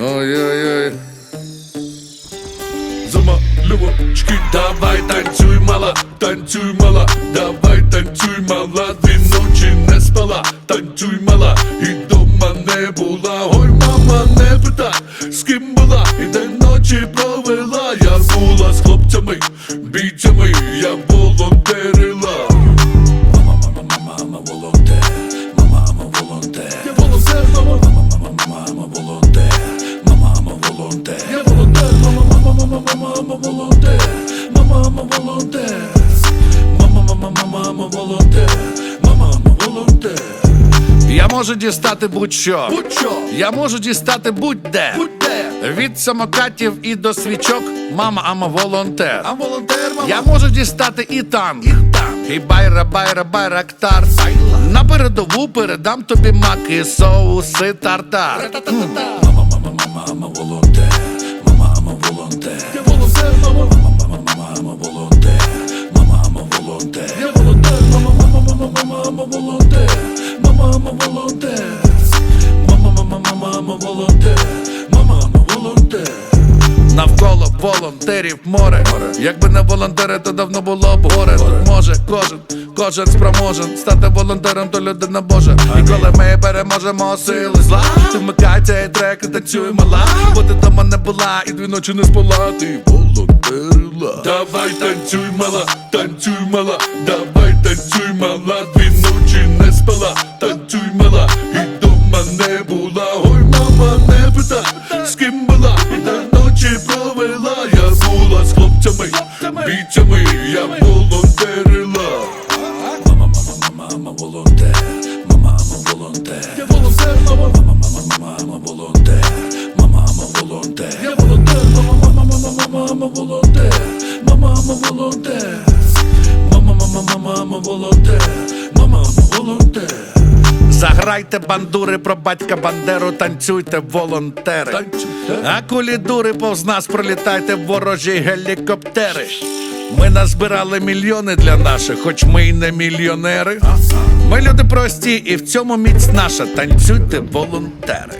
Ой-ой-ой. Замальовочки, давай танцюй, мала, танцюй, мала, давай танцюй, мала, дві ночі не спала, танцюй, мала, і дома не була. Ой, мама, не питай, з ким була, і де ночі провела. Я була з хлопцями, бійцями, я волонтерила. Мама, мама, мама, мама, волонтер, мама, мама, волонтер. Я волонтер, мама, мама, мама, мама, мама, волонтер. Мама, мама, мама, мама, волонтер, мама, мама, волонтер. Я можу дістати будь-що. Будь-що, Я можу дістати будь-де. будь-де. Від самокатів і до свічок. Мама, ама волонтер. А волонтер, мама, Я можу дістати і танк. і там. І байра, байра, байрактар. На передову передам тобі маки, соуси, тартар. Мама, мама, мама, мама, волонтер, мама, мама, волонтер. Я волонтер, мама, мама, мама, мама, мама, волонтер, мама, волонтерів море. Якби не волонтери, то давно було б горе. Тут може кожен, кожен спроможен стати волонтером, то людина Божа. І коли ми переможемо сили зла, ти вмикай цей трек і танцюй мала. Бо ти дома не була, і дві ночі не спала. Ти волонтерила. Давай танцюй, мала, танцюй, мала, давай танцюй, мала, дві ночі не спала, мама, мама, мама, мама, мама, волонтер. Мама, мама, мама, мама, волонтер, мама, мама, волонтер. Заграйте бандури про батька Бандеру, танцюйте волонтери. Танцюйте. А кулі дури повз нас пролітайте ворожі гелікоптери. Ми назбирали мільйони для наших, хоч ми й не мільйонери. Ми люди прості, і в цьому міць наша. Танцюйте волонтери.